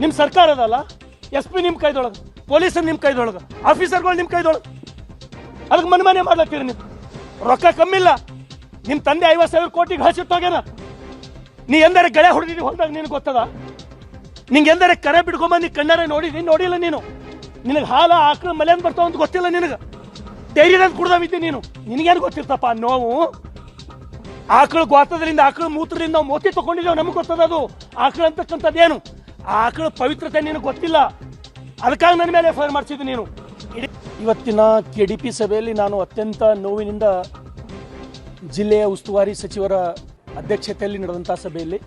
ನಿಮ್ಮ ಸರ್ಕಾರ ಅದಲ್ಲ? ಎಸ್ ಪಿ ನಿಮ್ಮ ಕೈದೊಳಗೆ ಪೊಲೀಸರು ನಿಮ್ಮ ಕೈದೊಳಗೆ, ಆಫೀಸರ್ಗಳು ನಿಮ್ಮ ಕೈದೊಳಗೆ. ಅದಕ್ಕೆ ಮನೆ ಮನೆ ಮಾಡ್ಲತ್ತೀರಿ ನೀವು. ರೊಕ್ಕ ಕಮ್ಮಿಲ್ಲ ನಿಮ್ಮ ತಂದೆ ಐವತ್ತು ಸಾವಿರ ಕೋಟಿಗೆ ಹಸಿಟ್ಟೋಗ್ಯಾನ ನೀ ಎಂದರೆ ಗಳೆ ಹೊಡೆದಿದ್ದು ಹೊಲ್ದಾಗ ನಿನಗೆ ಗೊತ್ತದ? ನಿಂಗೆ ಎಂದರೆ ಕರೆ ಬಿಡ್ಕೊಂಬಂದು ಕಣ್ಣಾರೆ ನೋಡಿದಿ ನೋಡಿಲ್ಲ ನೀನು. ನಿನಗೆ ಹಾಲು, ಆಕಳು ಮಲೆಯಿಂದ ಬರ್ತಾವ ಅಂತ ಗೊತ್ತಿಲ್ಲ ನಿನಗೆ. ಡೈರಿದಂತ ಕುಡ್ದವಿದ್ದಿ ನೀನು. ನಿನಗೇನು ಗೊತ್ತಿರ್ತಪ್ಪ ನೋವು? ಆಕಳು ಗೊತ್ತದ್ರಿಂದ ಆಕಳು ಮೂತ್ರದಿಂದ ಮೋತಿ ತಗೊಂಡಿದ್ದೇವೆ, ನಮಗೆ ಗೊತ್ತದ ಅದು? ಆಕಳು ಅಂತಕ್ಕಂಥದ್ದೇನು? ಆ ಆಕಳು ಪವಿತ್ರತೆ ನಿನಗೆ ಗೊತ್ತಿಲ್ಲ. ಅದಕ್ಕಾಗಿ ನನ್ನ ಮೇಲೆ ಎಫ್ ಆರ್ ಮಾಡಿಸಿದ್ದು ನೀನು. ಇವತ್ತಿನ ಕೆ ಡಿ ಪಿ ಸಭೆಯಲ್ಲಿ ನಾನು ಅತ್ಯಂತ ನೋವಿನಿಂದ ಜಿಲ್ಲೆಯ ಉಸ್ತುವಾರಿ ಸಚಿವರ ಅಧ್ಯಕ್ಷತೆಯಲ್ಲಿ ನಡೆದಂಥ ಸಭೆಯಲ್ಲಿ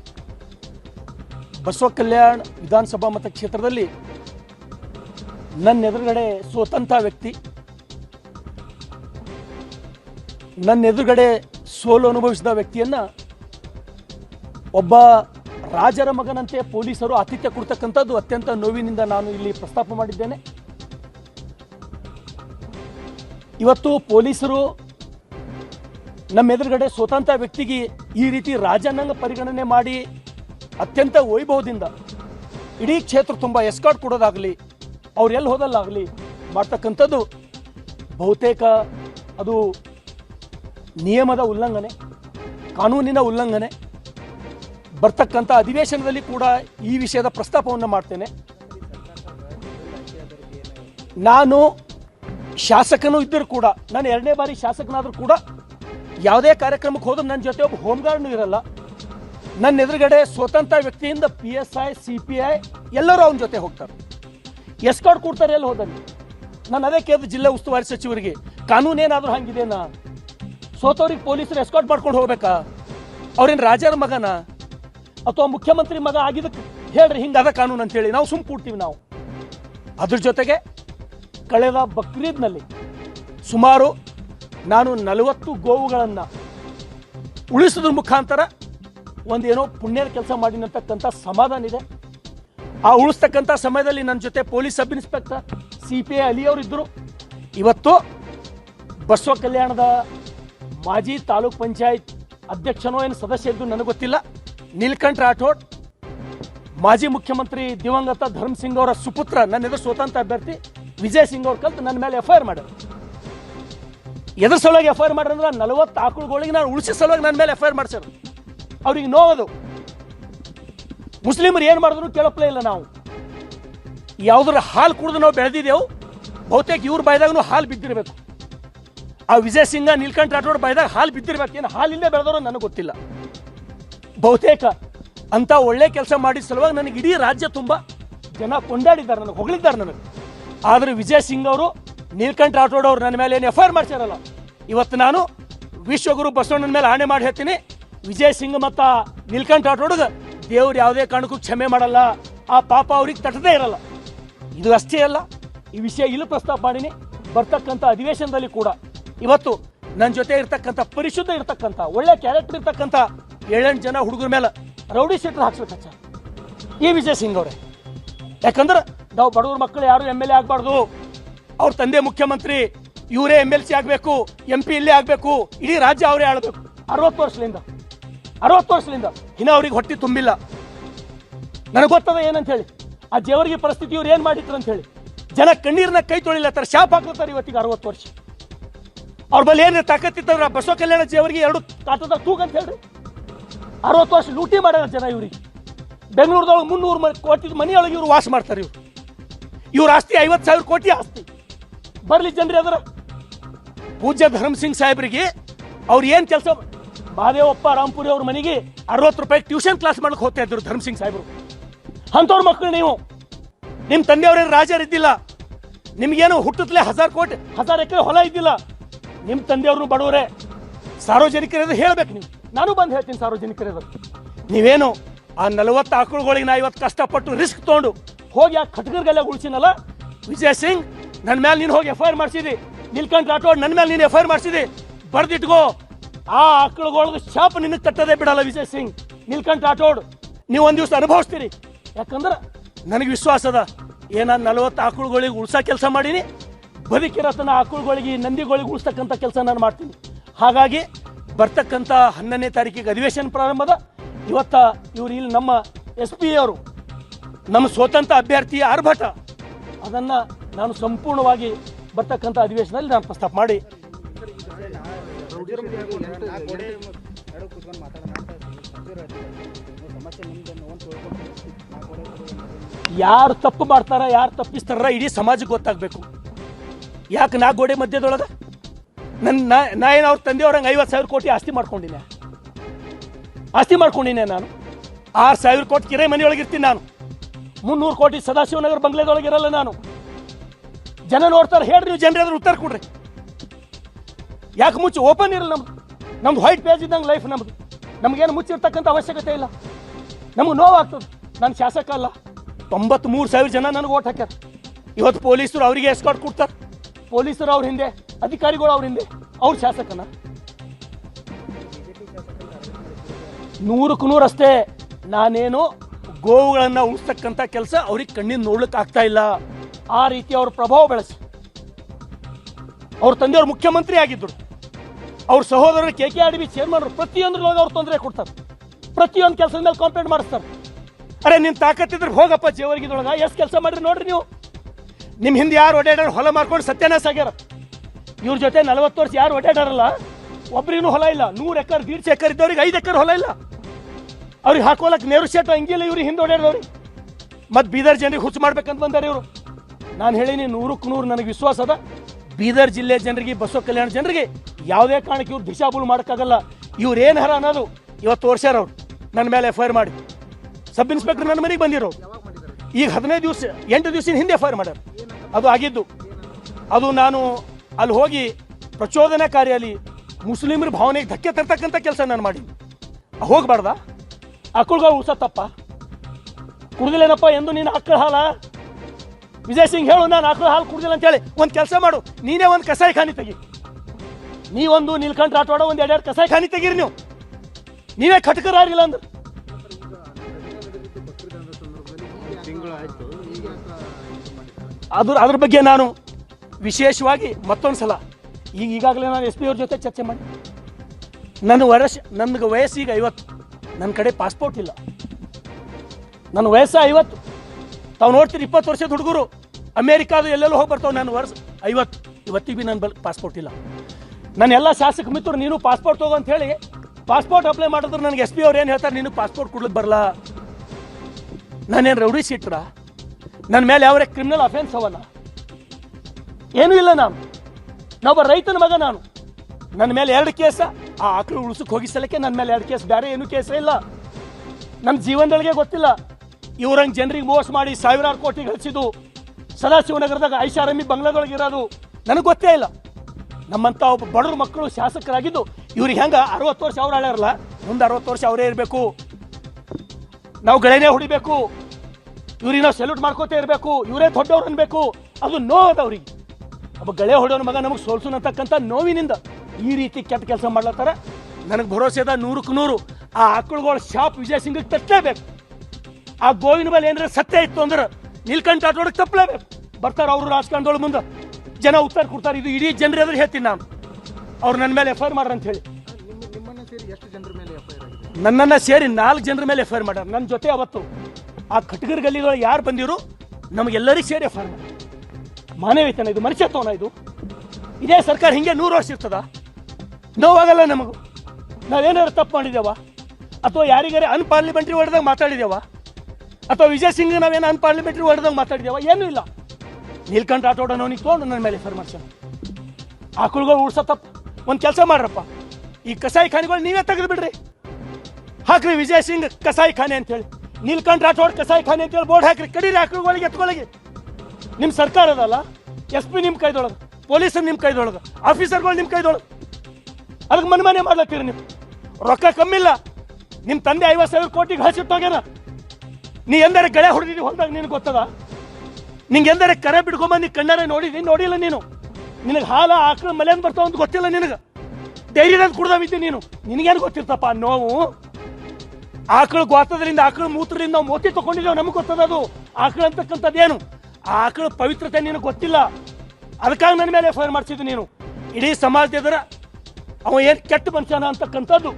ಬಸವ ಕಲ್ಯಾಣ್ ವಿಧಾನಸಭಾ ಮತಕ್ಷೇತ್ರದಲ್ಲಿ ನನ್ನ ಎದುರುಗಡೆ ಸೋತಂಥ ವ್ಯಕ್ತಿ ನನ್ನ ಎದುರುಗಡೆ ಸೋಲು ಅನುಭವಿಸಿದ ವ್ಯಕ್ತಿಯನ್ನ ಒಬ್ಬ ರಾಜರ ಮಗನಂತೆ ಪೊಲೀಸರು ಆತಿಥ್ಯ ಕೊಡ್ತಕ್ಕಂಥದ್ದು ಅತ್ಯಂತ ನೋವಿನಿಂದ ನಾನು ಇಲ್ಲಿ ಪ್ರಸ್ತಾಪ ಮಾಡಿದ್ದೇನೆ. ಇವತ್ತು ಪೊಲೀಸರು ನಮ್ಮ ಎದುರುಗಡೆ ಸ್ವತಂತ್ರ ವ್ಯಕ್ತಿಗೆ ಈ ರೀತಿ ರಾಜನಂಗ ಪರಿಗಣನೆ ಮಾಡಿ ಅತ್ಯಂತ ವೈಭವದಿಂದ ಇಡೀ ಕ್ಷೇತ್ರ ತುಂಬ ಎಸ್ಕಾಟ್ ಕೊಡೋದಾಗಲಿ, ಅವ್ರು ಎಲ್ಲಿ ಹೋದಲ್ಲಾಗಲಿ ಮಾಡ್ತಕ್ಕಂಥದ್ದು ಬಹುತೇಕ ಅದು ನಿಯಮದ ಉಲ್ಲಂಘನೆ, ಕಾನೂನಿನ ಉಲ್ಲಂಘನೆ. ಬರ್ತಕ್ಕಂಥ ಅಧಿವೇಶನದಲ್ಲಿ ಕೂಡ ಈ ವಿಷಯದ ಪ್ರಸ್ತಾಪವನ್ನು ಮಾಡ್ತೇನೆ. ನಾನು ಶಾಸಕನೂ ಇದ್ದರೂ ಕೂಡ, ನಾನು ಎರಡನೇ ಬಾರಿ ಶಾಸಕನಾದರೂ ಕೂಡ ಯಾವುದೇ ಕಾರ್ಯಕ್ರಮಕ್ಕೆ ಹೋದ್ರೆ ನನ್ನ ಜೊತೆ ಒಬ್ಬ ಹೋಮ್ಗಾರ್ಡ್ನು ಇರಲ್ಲ. ನನ್ನ ಎದುರುಗಡೆ ಸ್ವತಂತ್ರ ವ್ಯಕ್ತಿಯಿಂದ P S I C P I ಎಲ್ಲರೂ ಅವನ ಜೊತೆ ಹೋಗ್ತಾರೆ. ಎಸ್ಕಾರ್ಡ್ ಕೊಡ್ತಾರೆ ಎಲ್ಲಿ ಹೋದಲ್ಲಿ? ನಾನು ಅದೇ ಕೇಳಿದ ಜಿಲ್ಲಾ ಉಸ್ತುವಾರಿ ಸಚಿವರಿಗೆ ಕಾನೂನೇನಾದರೂ ಹಂಗಿದೆನಾ? ಸೋತವ್ರಿಗೆ ಪೊಲೀಸರು ಎಸ್ಕಾರ್ಟ್ ಮಾಡ್ಕೊಂಡು ಹೋಗ್ಬೇಕಾ? ಅವ್ರೇನು ರಾಜರ ಮಗನ? ಅಥವಾ ಮುಖ್ಯಮಂತ್ರಿ ಮಗ ಆಗಿದ್ದಕ್ಕೆ ಹೇಳ್ರಿ, ಹಿಂಗೆ ಅದ ಕಾನೂನು ಅಂತೇಳಿ. ನಾವು ಸುಮ್ ಕೂಡ್ತೀವಿ ನಾವು. ಅದ್ರ ಜೊತೆಗೆ ಕಳೆದ ಬಕ್ರೀದ್ನಲ್ಲಿ ಸುಮಾರು ನಾನು ನಲವತ್ತು ಗೋವುಗಳನ್ನು ಉಳಿಸೋದ್ರ ಮುಖಾಂತರ ಒಂದೇನೋ ಪುಣ್ಯದ ಕೆಲಸ ಮಾಡಿನಂತಕ್ಕಂಥ ಸಮಾಧಾನ ಇದೆ. ಆ ಉಳಿಸ್ತಕ್ಕಂಥ ಸಮಯದಲ್ಲಿ ನನ್ನ ಜೊತೆ police sub inspector, C P I ಅಲಿಯವರಿದ್ದರು ಇವತ್ತು ಬಸವ ಕಲ್ಯಾಣದ ಮಾಜಿ ತಾಲೂಕ್ ಪಂಚಾಯತ್ ಅಧ್ಯಕ್ಷನೋ ಏನು ಸದಸ್ಯ ಇದ್ದು ನನಗೆ ಗೊತ್ತಿಲ್ಲ. ನೀಲ್ಕಂಠ ರಾಠೋಡ್, ಮಾಜಿ ಮುಖ್ಯಮಂತ್ರಿ ದಿವಂಗತ ಧರ್ಮ್ ಸಿಂಗ್ ಅವರ ಸುಪುತ್ರ ನನ್ನ ಎದುರು ಸ್ವತಂತ್ರ ಅಭ್ಯರ್ಥಿ ವಿಜಯ್ ಸಿಂಗ್ ಅವ್ರು ಕಲ್ತು ನನ್ನ ಮೇಲೆ ಎಫ್ ಐ ಆರ್ ಮಾಡ್ಯಾರ ಎದ್ರ ಸಲುವಾಗಿ ಎಫ್ ಐ ಆರ್ ಮಾಡ್ರಂದ್ರೆ ನಲವತ್ತು ಆಕಳುಗಳಿಗೆ ನಾನು ಉಳಿಸಿ ಸಲುವಾಗಿ ನನ್ನ ಮೇಲೆ ಎಫ್ ಐ ಆರ್ ಮಾಡ್ಸ್ಯಾರ ಅವ್ರಿಗೆ ನೋವದು. ಮುಸ್ಲಿಮರು ಏನು ಮಾಡಿದ್ರು ಕೇಳಪ್ಲೇ ಇಲ್ಲ ನಾವು. ಯಾವುದ್ರ ಹಾಲು ಕುಡಿದು ನಾವು ಬೆಳೆದಿದ್ದೆವು ಬಹುತೇಕ ಇವ್ರ ಬಾಯ್ದಾಗೂ ಹಾಲು ಬಿದ್ದಿರಬೇಕು. ಆ ವಿಜಯ್ ಸಿಂಗ, ನೀಲ್ಕಂಠ ರಾಠೋಡ್ ಬಾಯ್ದಾಗ ಹಾಲು ಬಿದ್ದಿರ್ಬೇಕು. ಏನು ಹಾಲು ಇಲ್ಲದೆ ಬೆಳೆದವರು ನನಗೆ ಗೊತ್ತಿಲ್ಲ. ಬಹುತೇಕ ಅಂತ ಒಳ್ಳೆ ಕೆಲಸ ಮಾಡಿದ ಸಲುವಾಗಿ ನನಗೆ ಇಡೀ ರಾಜ್ಯ ತುಂಬ ಜನ ಕೊಂಡಾಡಿದ್ದಾರೆ, ನನಗೆ ಹೊಗಳಿದ್ದಾರೆ ನನಗೆ. ಆದರೆ ವಿಜಯ್ ಸಿಂಗ್ ಅವರು, ನೀಲ್ಕಂಠ ರಾಠೋಡ್ ಅವರು ನನ್ನ ಮೇಲೆ ಏನು ಎಫ್ ಐ ಆರ್ ಮಾಡ್ಸ್ಯಾರಲ್ಲ ಇವತ್ತು ನಾನು ವಿಶ್ವಗುರು ಬಸವಣ್ಣನ ಮೇಲೆ ಆಣೆ ಮಾಡಿ ಹೇಳ್ತೀನಿ. ವಿಜಯ್ ಸಿಂಗ್ ಮತ್ತು ನೀಲ್ಕಂಠ ರಾಠೋಡ್ಗೆ ದೇವ್ರು ಯಾವುದೇ ಕಾರಣಕ್ಕೂ ಕ್ಷಮೆ ಮಾಡಲ್ಲ, ಆ ಪಾಪ ಅವ್ರಿಗೆ ತಟ್ಟದೇ ಇರಲ್ಲ. ಇದು ಅಷ್ಟೇ ಅಲ್ಲ, ಈ ವಿಷಯ ಇಲ್ಲಿ ಪ್ರಸ್ತಾಪ ಮಾಡೀನಿ. ಬರ್ತಕ್ಕಂಥ ಅಧಿವೇಶನದಲ್ಲಿ ಕೂಡ ಇವತ್ತು ನನ್ನ ಜೊತೆ ಇರ್ತಕ್ಕಂಥ ಪರಿಶುದ್ಧ ಇರ್ತಕ್ಕಂಥ, ಒಳ್ಳೆ ಕ್ಯಾರೆಕ್ಟರ್ ಇರ್ತಕ್ಕಂಥ ಏಳೆಂಟು ಜನ ಹುಡುಗರ ಮೇಲೆ ರೌಡಿ ಶೀಟರ್ ಹಾಕ್ಸ್ಬೇಕು ಹಚ್ಚ ಈ ವಿಜಯ್ ಸಿಂಗ್ ಅವರೇ. ಯಾಕಂದ್ರೆ ನಾವು ಬಡವ್ರ ಮಕ್ಕಳು ಯಾರು ಎಂ ಎಲ್ ಎ ಆಗಬಾರ್ದು. ಅವ್ರ ತಂದೆ ಮುಖ್ಯಮಂತ್ರಿ, ಇವರೇ ಎಂ ಎಲ್ ಸಿ ಆಗಬೇಕು ಎಂ ಪಿ ಇಲ್ಲೇ ಆಗಬೇಕು, ಇಡೀ ರಾಜ್ಯ ಅವರೇ ಆಳ್ಬೇಕು. ಅರವತ್ತು ವರ್ಷದಿಂದ ಅರವತ್ತು ವರ್ಷದಿಂದ ಇನ್ನೂ ಅವ್ರಿಗೆ ಹೊಟ್ಟೆ ತುಂಬಿಲ್ಲ. ನನಗೆ ಗೊತ್ತದ ಏನಂತ ಹೇಳಿ ಆ ಜೇವರಿಗೆ ಪರಿಸ್ಥಿತಿ ಇವ್ರು ಏನು ಮಾಡಿದ್ರು ಅಂತ ಹೇಳಿ ಜನ ಕಣ್ಣೀರನ್ನ ಕೈ ತೊಳಿಲತ್ತಾರೆ ಶಾಪ್ ಹಾಕ್ಲತ್ತಾರೆ ಇವತ್ತಿಗೆ ಅರವತ್ತು ವರ್ಷ. ಅವ್ರ ಬಳಿ ಏನು ತಾಕತ್ತಿತ್ತಂದ್ರೆ ಬಸವ ಕಲ್ಯಾಣ ಜೇವರಿಗೆ ಎರಡು ತಾತದ ತೂಗಂತ ಹೇಳ್ರಿ. ಅರವತ್ತು ವರ್ಷ ಲೂಟಿ ಮಾಡ್ಯಾರ ಜನ ಇವ್ರಿಗೆ ಬೆಂಗಳೂರದೊಳಗೆ ಮುನ್ನೂರು ಮ ಕೋಟಿ ಮನೆಯೊಳಗೆ ಇವ್ರು ವಾಸ ಮಾಡ್ತಾರೆ ಇವ್ರು. ಇವ್ರ ಆಸ್ತಿ ಐವತ್ತು ಸಾವಿರ ಕೋಟಿ ಆಸ್ತಿ. ಬರಲಿ ಜನರಿ ಅದರ. ಪೂಜ್ಯ ಧರ್ಮಸಿಂಗ್ ಸಾಹೇಬರಿಗೆ ಅವ್ರು ಏನು ಕೆಲಸ ಮಹಾದೇವಪ್ಪ ರಾಮ್ಪುರಿ ಅವ್ರ ಮನೆಗೆ ಅರವತ್ತು ರೂಪಾಯಿ ಟ್ಯೂಷನ್ ಕ್ಲಾಸ್ ಮಾಡಕ್ಕೆ ಹೋಗ್ತಾ ಇದ್ರು ಧರ್ಮಸಿಂಗ್ ಸಾಹೇಬರು. ಅಂಥವ್ರ ಮಕ್ಕಳು ನೀವು. ನಿಮ್ಮ ತಂದೆಯವರೇನು ರಾಜರು ಇದ್ದಿಲ್ಲ ನಿಮ್ಗೇನು ಹುಟ್ಟುತ್ತಲೇ ಹಜಾರ್ ಕೋಟಿ ಹಜಾರ್ ಎಕರೆ ಹೊಲ ಇದ್ದಿಲ್ಲ. ನಿಮ್ಮ ತಂದೆಯವ್ರನ್ನು ಬಡವರೇ. ಸಾರ್ವಜನಿಕರೇ ಹೇಳಬೇಕು ನೀವು. ನಾನು ಬಂದು ಹೇಳ್ತೀನಿ ಸಾರ್ವಜನಿಕರ ನೀವೇನು ಆ ನಲವತ್ತು ಆಕಳುಗಳಿಗೆ ನಾ ಇವತ್ತು ಕಷ್ಟಪಟ್ಟು ರಿಸ್ಕ್ ತೊಗೊಂಡು ಹೋಗಿ ಆ ಖಟ್ಗರ್ಗೆಲ್ಲ ಉಳಿಸಿನಲ್ಲ? ವಿಜಯ್ ಸಿಂಗ್ ನನ್ನ ಮೇಲೆ ನೀನು ಹೋಗಿ ಎಫ್ ಐ ಆರ್ ಮಾಡಿಸಿದಿ. ನಿಲ್ಕಂಡ್ ರಾಠೋಡ್ ನನ್ನ ಮೇಲೆ ನೀನು ಎಫ್ ಐ ಆರ್ ಮಾಡಿಸಿದಿ. ಬರ್ದಿಟ್ಕೋ. ಆ ಆಕಳುಗಳಿಗೆ ಶಾಪ ನಿನ್ನ ತಟ್ಟದೇ ಬಿಡಲ್ಲ ವಿಜಯ್ ಸಿಂಗ್. ನಿಲ್ಕಂಡ್ ರಾಠೋಡ್, ನೀವು ಒಂದು ದಿವಸ ಅನುಭವಿಸ್ತೀರಿ. ಯಾಕಂದ್ರೆ ನನಗೆ ವಿಶ್ವಾಸ ಅದ. ಏನ ನಲವತ್ತು ಆಕಳುಗಳಿಗೆ ಉಳ್ಸೋ ಕೆಲಸ ಮಾಡೀನಿ? ಬದುಕಿರತನ ಆಕಳುಗಳಿಗೆ, ನಂದಿಗಳಿಗೆ ಉಳಿಸ್ತಕ್ಕಂಥ ಕೆಲಸ ನಾನು ಮಾಡ್ತೀನಿ. ಹಾಗಾಗಿ ಬರ್ತಕ್ಕಂಥ ಹನ್ನೊಂದನೇ ತಾರೀಕಿಗೆ ಅಧಿವೇಶನ ಪ್ರಾರಂಭದ ಇವತ್ತ ಇವರು ಇಲ್ಲಿ ನಮ್ಮ ಎಸ್ ಪಿ ಅವರು, ನಮ್ಮ ಸ್ವತಂತ್ರ ಅಭ್ಯರ್ಥಿ ಆರ್ಭಟ, ಅದನ್ನು ನಾನು ಸಂಪೂರ್ಣವಾಗಿ ಬರ್ತಕ್ಕಂಥ ಅಧಿವೇಶನದಲ್ಲಿ ನಾನು ಪ್ರಸ್ತಾಪ ಮಾಡಿ. ಯಾರು ತಪ್ಪು ಮಾಡ್ತಾರ, ಯಾರು ತಪ್ಪಿಸ್ತಾರ ಇಡೀ ಸಮಾಜಕ್ಕೆ ಗೊತ್ತಾಗಬೇಕು. ಯಾಕೆ ನಾ ಗೋಡೆ ಮಧ್ಯದೊಳಗೆ? ನನ್ನ ನಾ ನಾ ಏನು ಅವ್ರ ತಂದೆಯವ್ರಂಗೆ ಐವತ್ತು ಸಾವಿರ ಕೋಟಿ ಆಸ್ತಿ ಮಾಡ್ಕೊಂಡಿನಿ. ಆಸ್ತಿ ಮಾಡ್ಕೊಂಡಿನಿ ನಾನು. ಆರು ಸಾವಿರ ಕೋಟಿ ಕಿರೆ ಮನೆಯೊಳಗೆ ಇರ್ತೀನಿ ನಾನು. ಮುನ್ನೂರು ಕೋಟಿ ಸದಾಶಿವನಗರ ಬಂಗ್ಲೆದೊಳಗೆ ಇರಲ್ಲ ನಾನು. ಜನ ನೋಡ್ತಾರೆ, ಹೇಳ್ರಿ ನೀವು ಜನರಾದ್ರೂ ಉತ್ತರ ಕೊಡ್ರಿ. ಯಾಕೆ ಮುಚ್ಚಿ ಓಪನ್ ಇರಲ್ಲ ನಮ್ದು? ನಮ್ದು ವೈಟ್ ಪೇಜ್ ಇದ್ದಂಗೆ ಲೈಫ್ ನಮ್ದು. ನಮಗೇನು ಮುಚ್ಚಿರ್ತಕ್ಕಂಥ ಅವಶ್ಯಕತೆ ಇಲ್ಲ. ನಮಗೆ ನೋವಾಗ್ತದೆ. ನಾನು ಶಾಸಕ ಅಲ್ಲ. ತೊಂಬತ್ಮೂರು ಸಾವಿರ ಜನ ನನಗೆ ಓಟ್ ಹಾಕ್ಯಾರ. ಇವತ್ತು ಪೊಲೀಸರು ಅವರಿಗೆ ಎಸ್ಕಾಟ್ ಕೊಡ್ತಾರೆ. ಪೊಲೀಸರು ಅವ್ರ ಹಿಂದೆ ಅಧಿಕಾರಿಗಳು ಅವ್ರ ಹಿಂದೆ ಅವ್ರ ಶಾಸಕನ. ನೂರಕ್ಕೆ ನೂರು ಅಷ್ಟೇ, ನಾನೇನು ಗೋವುಗಳನ್ನು ಉಳಿಸ್ತಕ್ಕಂಥ ಕೆಲಸ ಅವ್ರಿಗೆ ಕಣ್ಣಿನ ನೋಡ್ಲಿಕ್ಕೆ ಆಗ್ತಾ ಇಲ್ಲ. ಆ ರೀತಿ ಅವ್ರ ಪ್ರಭಾವ ಬೆಳೆಸಿ. ಅವ್ರ ತಂದೆಯವ್ರು ಮುಖ್ಯಮಂತ್ರಿ ಆಗಿದ್ದರು ಅವ್ರ ಸಹೋದರರು K K R B chairman ಪ್ರತಿಯೊಂದ್ರೊಳಗೆ ಅವ್ರು ತೊಂದರೆ ಕೊಡ್ತಾರೆ. ಪ್ರತಿಯೊಂದು ಕೆಲಸದ ಮೇಲೆ ಕಂಪ್ಲೇಂಟ್ ಮಾಡಿಸ್ತಾರೆ. ಅರೆ, ನಿನ್ ತಾಕತ್ತಿದ್ರೆ ಹೋಗಪ್ಪ ಜೇವರ್ಗಿದೊಳಗ ಎಷ್ಟು ಕೆಲಸ ಮಾಡ್ರಿ ನೋಡ್ರಿ ನೀವು. ನಿಮ್ಮ ಹಿಂದೆ ಯಾರು ಒಡೆಯಡ ಹೊಲ ಮಾಡ್ಕೊಂಡು ಸತ್ಯನಾಶ ಆಗ್ಯಾರ. ಇವ್ರ ಜೊತೆ ನಲವತ್ತು ವರ್ಷ ಯಾರು ಓಡಾಡಾರಲ್ಲ ಒಬ್ರಿಗೂ ಹೊಲ ಇಲ್ಲ. ನೂರು ಎಕರ್ ದೀರ್ಚ ಎಕರ್ ಇದ್ದವ್ರಿಗೆ ಐದು ಎಕರ್ ಹೊಲ ಇಲ್ಲ. ಅವ್ರಿಗೆ ಹಾಕೋಲಕ್ ನೇರು ಶೆಟ್ ಹಂಗಿಲ್ಲ ಇವ್ರಿಗೆ ಹಿಂದೆ ಓಡಾಡೋರಿ ಮತ್ತು ಬೀದರ್ ಜನರಿಗೆ ಹುಚ್ಚು ಮಾಡ್ಬೇಕಂತ ಬಂದಾರೆ ಇವರು. ನಾನು ಹೇಳೀನಿ, ನೂರಕ್ಕೆ ನೂರು ನನಗೆ ವಿಶ್ವಾಸ ಅದ. ಬೀದರ್ ಜಿಲ್ಲೆ ಜನರಿಗೆ, ಬಸವ ಕಲ್ಯಾಣ ಜನರಿಗೆ ಯಾವುದೇ ಕಾರಣಕ್ಕೆ ಇವ್ರು ದಿಶಾಬುಲ್ ಮಾಡೋಕ್ಕಾಗಲ್ಲ. ಇವ್ರು ಏನು ಹರ ಅನ್ನೋದು ಇವತ್ತು ವರ್ಷಾರ ಅವ್ರು. ನನ್ನ ಮೇಲೆ ಎಫ್ ಐ ಆರ್ ಮಾಡಿ. ಸಬ್ ಇನ್ಸ್ಪೆಕ್ಟರ್ ನನ್ನ ಮನೆಗೆ ಬಂದಿರೋ ಈಗ ಹದಿನೈದು ದಿವಸ, ಎಂಟು ದಿವಸ ಹಿಂದೆ ಎಫ್ ಐ ಆರ್ ಮಾಡ್ಯಾರ. ಅದು ಆಗಿದ್ದು. ಅದು ನಾನು ಅಲ್ಲಿ ಹೋಗಿ ಪ್ರಚೋದನಾಕಾರಿಯಲ್ಲಿ ಮುಸ್ಲಿಮರ ಭಾವನೆಗೆ ಧಕ್ಕೆ ತರ್ತಕ್ಕಂಥ ಕೆಲಸ ನಾನು ಮಾಡಿ ಹೋಗಬಾರ್ದ? ಅಕ್ಕಳುಗಳು ಉಸ ತಪ್ಪ. ಕುಡ್ದಿಲ್ಲೇನಪ್ಪ ಎಂದು ನೀನು ಆಕಳ ಹಾಲ? ವಿಜಯ್ ಸಿಂಗ್ ಹೇಳು, ನಾನು ಆಕಳ ಹಾಲು ಕುಡ್ದಿಲ್ಲ ಅಂತೇಳಿ ಒಂದು ಕೆಲಸ ಮಾಡು, ನೀನೇ ಒಂದು ಕಸಾಯಿ ಖಾನಿ ತೆಗಿ. ನೀವೊಂದು ನೀಲ್ಕಂಠ ಆಟವಾಡ ಒಂದು ಎರಡೆರಡು ಕಸಾಯಿ ಖಾನಿ ತೆಗೀರಿ ನೀವು. ನೀವೇ ಖಟ್ಕರಾರಿಲ್ಲ ಅಂದ್ರೆ. ಅದ್ರ ಅದ್ರ ಬಗ್ಗೆ ನಾನು ವಿಶೇಷವಾಗಿ ಮತ್ತೊಂದು ಸಲ. ಈಗ ಈಗಾಗಲೇ ನಾನು ಎಸ್ ಪಿ ಅವ್ರ ಜೊತೆ ಚರ್ಚೆ ಮಾಡಿ. ನನ್ನ ವರ್ಷ ನನಗೆ ಈಗ ಐವತ್ತು. ನನ್ನ ಕಡೆ ಪಾಸ್ಪೋರ್ಟ್ ಇಲ್ಲ. ನನ್ನ ವಯಸ್ಸು ಐವತ್ತು. ತಾವು ನೋಡ್ತೀರಿ ಇಪ್ಪತ್ತು ವರ್ಷದ ಹುಡುಗರು. ಅಮೇರಿಕಾದ ಎಲ್ಲೆಲ್ಲೂ ಹೋಗಿ ಬರ್ತಾವೆ ನನ್ನ ವರ್ಷ ಐವತ್ತು. ಇವತ್ತಿಗೆ ಭೀ ನನ್ನ ಬಲ್ ಪಾಸ್ಪೋರ್ಟ್ ಇಲ್ಲ. ನನ್ನ ಎಲ್ಲ ಶಾಸಕ ಮಿತ್ರರು ನೀನು ಪಾಸ್ಪೋರ್ಟ್ ತಗೋ ಅಂತ ಹೇಳಿ ಪಾಸ್ಪೋರ್ಟ್ ಅಪ್ಲೈ ಮಾಡಿದ್ರೆ ನನಗೆ ಎಸ್ ಪಿ ಅವ್ರು ಏನು ಹೇಳ್ತಾರೆ, ನೀನು ಪಾಸ್ಪೋರ್ಟ್ ಕೊಡ್ಲಿಕ್ಕೆ ಬರಲ್ಲ ನಾನೇನು ರೌಡಿ ಸೀಟ್ರ? ನನ್ನ ಮೇಲೆ ಯಾವ ಕ್ರಿಮಿನಲ್ ಅಫೆನ್ಸ್ ಅವಲ್ಲ ಏನೂ ಇಲ್ಲ ನಾನು. ನಾವೊಬ್ಬ ರೈತನ ಮಗ ನಾನು. ನನ್ನ ಮೇಲೆ ಎರಡು ಕೇಸ, ಆ ಆಕಳು ಉಳಿಸಕ್ಕೆ ಹೋಗಿ ಸಲಕ್ಕೆ ನನ್ನ ಮೇಲೆ ಎರಡು ಕೇಸ್, ಬೇರೆ ಏನೂ ಕೇಸೇ ಇಲ್ಲ. ನಮ್ಮ ಜೀವನದೊಳಗೆ ಗೊತ್ತಿಲ್ಲ. ಇವ್ರಂಗೆ ಜನರಿಗೆ ಮೋಸ ಮಾಡಿ ಸಾವಿರಾರು ಕೋಟಿ ಗಳಿಸಿದ್ದು ಸದಾಶಿವನಗರದಾಗ ಐಷಾರಾಮಿ ಬಂಗ್ಲಾದೊಳಗೆ ಇರೋದು ನನಗೆ ಗೊತ್ತೇ ಇಲ್ಲ. ನಮ್ಮಂಥ ಒಬ್ಬ ಬಡವ್ರ ಮಕ್ಕಳು ಶಾಸಕರಾಗಿದ್ದು ಇವ್ರಿಗೆ ಹೆಂಗೆ ಅರವತ್ತು ವರ್ಷ ಅವ್ರು ಆಳ್ಯಾರಲ್ಲ ಮುಂದೆ ಅರವತ್ತು ವರ್ಷ ಅವರೇ ಇರಬೇಕು. ನಾವು ಗೆಳೆನೇ ಹೊಡಿಬೇಕು. ಇವ್ರಿಗೆ ನಾವು ಸೆಲ್ಯೂಟ್ ಮಾಡ್ಕೋತೇ ಇರಬೇಕು. ಇವರೇ ದೊಡ್ಡವ್ರು ಅನ್ಬೇಕು. ಅದು ನೋವು ಅವ್ರಿಗೆ ಒಬ್ಬ ಗಳೆ ಹೊಡೆಯೋನ ಮಗ ನಮಗೆ ಸೋಲ್ಸುನ್ ನೋವಿನಿಂದ ಈ ರೀತಿ ಕೆಟ್ಟ ಕೆಲಸ ಮಾಡ್ಲತ್ತಾರ. ನನಗೆ ಭರೋಸೆ ಅದ ನೂರಕ್ಕೆ ನೂರು. ಆ ಆಕಳುಗಳ ಶಾಪ್ ವಿಜಯ್ ಸಿಂಗ್ ತಟ್ಟಲೇಬೇಕು ಆ ಗೋವಿನ ಮೇಲೆ ಏನಾರ ಸತ್ಯ ಇತ್ತು ಅಂದ್ರೆ ನೀಲ್ಕಂಠ ಆಟೋಡಕ್ಕೆ ತಪ್ಪಲೇಬೇಕು ಬರ್ತಾರೆ ಅವರು ರಾಜಕಾರಣದೊಳ ಮುಂದೆ. ಜನ ಉತ್ತರ ಕೊಡ್ತಾರೆ, ಇದು ಇಡೀ ಜನರು ಎದುರು ಹೇಳ್ತೀನಿ ನಾನು. ಅವ್ರು ನನ್ನ ಮೇಲೆ ಎಫ್ ಐ ಆರ್ ಮಾಡ್ರಿ ಅಂತ ಹೇಳಿ. ನನ್ನನ್ನು ಸೇರಿ ನಾಲ್ಕು ಜನರ ಮೇಲೆ ಎಫ್ ಐ ಆರ್ ಮಾಡ್ಯಾರ. ನನ್ನ ಜೊತೆ ಅವತ್ತು ಆ ಖಟ್ಗರ್ ಗಲ್ಲಿಗಳು ಯಾರು ಬಂದಿರು, ನಮಗೆಲ್ಲರಿಗೂ ಸೇರಿ ಎಫ್ ಐ ಆರ್ ಮಾನವೀಯತನ ಇದು, ಮನುಷ್ಯತ್ವನ ಇದು. ಇದೇ ಸರ್ಕಾರ ಹಿಂಗೆ ನೂರು ವರ್ಷ ಇರ್ತದ? ನೋವಾಗಲ್ಲ ನಮಗೂ. ನಾವೇನಾದ್ರು ತಪ್ಪು ಮಾಡಿದ್ದೇವ? ಅಥವಾ ಯಾರಿಗಾರ ಅನ್ಪಾರ್ಲಿಮೆಂಟ್ರಿ ಹೊಡೆದಾಗ ಮಾತಾಡಿದ್ದೇವ? ಅಥವಾ ವಿಜಯ್ ಸಿಂಗ್ ನಾವೇನು ಅನ್ಪಾರ್ಲಿಮೆಂಟ್ರಿ ಹೊಡೆದಾಗ ಮಾತಾಡಿದ್ದೇವ? ಏನೂ ಇಲ್ಲ. ನೀಲ್ಕಂಠ ಆಟೋಡ ನೋನಿಗೆ ತೊಗೊಂಡು ನನ್ನ ಮೇಲೆ ಮಾಡ್ಸ್ಯಾನ. ಆಕಳುಗಳು ಉಳ್ಸ ತಪ್ಪು. ಒಂದು ಕೆಲಸ ಮಾಡ್ರಪ್ಪ. ಈ ಕಸಾಯಿ ಖಾನೆಗಳು ನೀವೇ ತೆಗೆದು ಬಿಡ್ರಿ. ಹಾಕ್ರಿ ವಿಜಯ್ ಸಿಂಗ್ ಕಸಾಯಿ ಖಾನೆ ಅಂತೇಳಿ ನೀಲ್ಕಂಠ ರಾಠೋಡ್ ಕಸಾಯಿ ಖಾನೆ ಅಂತೇಳಿ ಬೋರ್ಡ್ ಹಾಕ್ರಿ. ಕಡೀರಿ ಆಕಳುಗಳಿಗೆ ಎತ್ಕೊಳ್ಳಿ ನಿಮ್ಮ ಸರ್ಕಾರ ಅದಲ್ಲ ಎಸ್ ಪಿ ನಿಮ್ಮ ಕೈದೊಳಗೆ ಪೊಲೀಸರು ನಿಮ್ಮ ಕೈದೊಳಗೆ, ಆಫೀಸರ್ಗಳು ನಿಮ್ಮ ಕೈದೊಳಗೆ. ಅದಕ್ಕೆ ಮನೆ ಮನೆ ಮಾಡ್ಲತ್ತೀರಿ ನೀವು. ರೊಕ್ಕ ಕಮ್ಮಿ ಇಲ್ಲ. ನಿಮ್ಮ ತಂದೆ ಐವತ್ತು ಸಾವಿರ ಕೋಟಿಗೆ ಹಸಿಟ್ಟೋಗ್ಯಾನ ನೀ ಎಂದರೆ ಗಳೆ ಹೊಡೆದಿದ್ದೀವಿ ಹೊಲ್ದಾಗ ನಿನಗೆ ಗೊತ್ತದ? ನಿಂಗೆ ಎಂದರೆ ಕರೆ ಬಿಡ್ಕೊಂಬಂದು ನೀ ಕಣ್ಣಾರೆ ನೋಡಿಲ್ಲ ನೀನು. ನಿನಗೆ ಹಾಲ, ಆಕಳ ಮಲೆಯಿಂದ ಬರ್ತಾವ ಅಂತ ಗೊತ್ತಿಲ್ಲ ನಿನಗೆ. ಧೈರ್ಯದಾಗ ಕುಡ್ದಾವಿದ್ದೆ ನೀನು. ನಿನಗೇನು ಗೊತ್ತಿರ್ತಪ್ಪ? ನೋವು. ಆಕಳು ಗೋತದ್ರಿಂದ ಆಕಳು ಮೂತ್ರದಿಂದ ನಾವು ಮೋತಿ ತಗೊಂಡಿದ್ದೇವೆ. ನಮಗೆ ಗೊತ್ತದ ಅದು. ಆಕಳು ಅಂತಕ್ಕಂಥದ್ದೇನು? ಆಕಳ ಪವಿತ್ರತೆ ನಿನಗೆ ಗೊತ್ತಿಲ್ಲ. ಅದಕ್ಕಾಗಿ ನನ್ನ ಮೇಲೆ ಎಫ್ ಐ ಆರ್ ಮಾಡಿಸಿದ್ದು ನೀನು. ಇಡೀ ಸಮಾಜದ ಅವ ಏನು ಕೆಟ್ಟ ಮನುಷ್ಯನ ಅಂತಕ್ಕಂಥದ್ದು.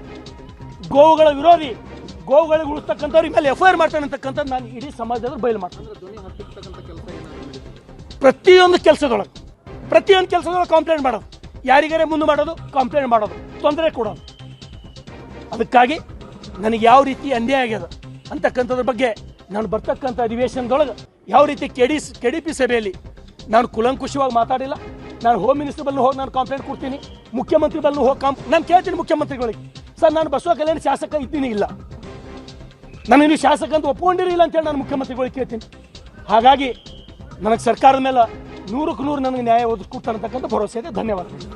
ಗೋವುಗಳ ವಿರೋಧಿ ಗೋವುಗಳಿಗೆ ಉಳಿಸ್ತಕ್ಕಂಥವ್ರ ಮೇಲೆ ಎಫ್ ಐ ಆರ್ ಮಾಡ್ತಾನೆ ಅಂತಕ್ಕಂಥದ್ದು ನಾನು ಇಡೀ ಸಮಾಜದಲ್ಲಿ ಬಯಲು ಮಾಡ್ತೀನಿ. ಪ್ರತಿಯೊಂದು ಕೆಲಸದೊಳಗೆ ಪ್ರತಿಯೊಂದು ಕೆಲಸದೊಳಗೆ ಕಂಪ್ಲೇಂಟ್ ಮಾಡೋದು. ಯಾರಿಗಾರೇ ಮುಂದೆ ಮಾಡೋದು ಕಂಪ್ಲೇಂಟ್ ಮಾಡೋದು. ತೊಂದರೆ ಕೊಡೋದು. ಅದಕ್ಕಾಗಿ ನನಗೆ ಯಾವ ರೀತಿ ಅನ್ಯಾಯ ಆಗ್ಯದ ಅಂತಕ್ಕಂಥದ್ರ ಬಗ್ಗೆ ನಾನು ಬರ್ತಕ್ಕಂಥ ಅಧಿವೇಶನದೊಳಗೆ ಯಾವ ರೀತಿ ಕೆಡಿ ಕೆ ಡಿ ಪಿ ಸಭೆಯಲ್ಲಿ ನಾನು ಕುಲಂಕುಷವಾಗಿ ಮಾತಾಡಿಲ್ಲ. ನಾನು ಹೋಮ್ ಮಿನಿಸ್ಟರ್ ಬಲ್ಲೂ ಹೋಗಿ ನಾನು ಕಂಪ್ಲೇಂಟ್ ಕೊಡ್ತೀನಿ. ಮುಖ್ಯಮಂತ್ರಿ ಬಲ್ಲೂ ಹೋಗಿ ಕಾಂಪ್ ನಾನು ಕೇಳ್ತೀನಿ ಮುಖ್ಯಮಂತ್ರಿಗಳಿಗೆ. ಸರ್, ನಾನು ಬಸವ ಕಲ್ಯಾಣ ಶಾಸಕ ಇದ್ದೀನಿ ಇಲ್ಲ. ನಾನು ನೀವು ಶಾಸಕ ಅಂತ ಒಪ್ಕೊಂಡಿರಿಲ್ಲ ಅಂತೇಳಿ ನಾನು ಮುಖ್ಯಮಂತ್ರಿಗಳಿಗೆ ಕೇಳ್ತೀನಿ. ಹಾಗಾಗಿ ನನಗೆ ಸರ್ಕಾರದ ಮೇಲೆ ನೂರಕ್ಕೆ ನೂರು ನನಗೆ ನ್ಯಾಯ ಒದಗಿಸ್ಕೊಡ್ತಾರೆ ಅಂತಕ್ಕಂಥ ಭರವಸೆ ಇದೆ. ಧನ್ಯವಾದಗಳು.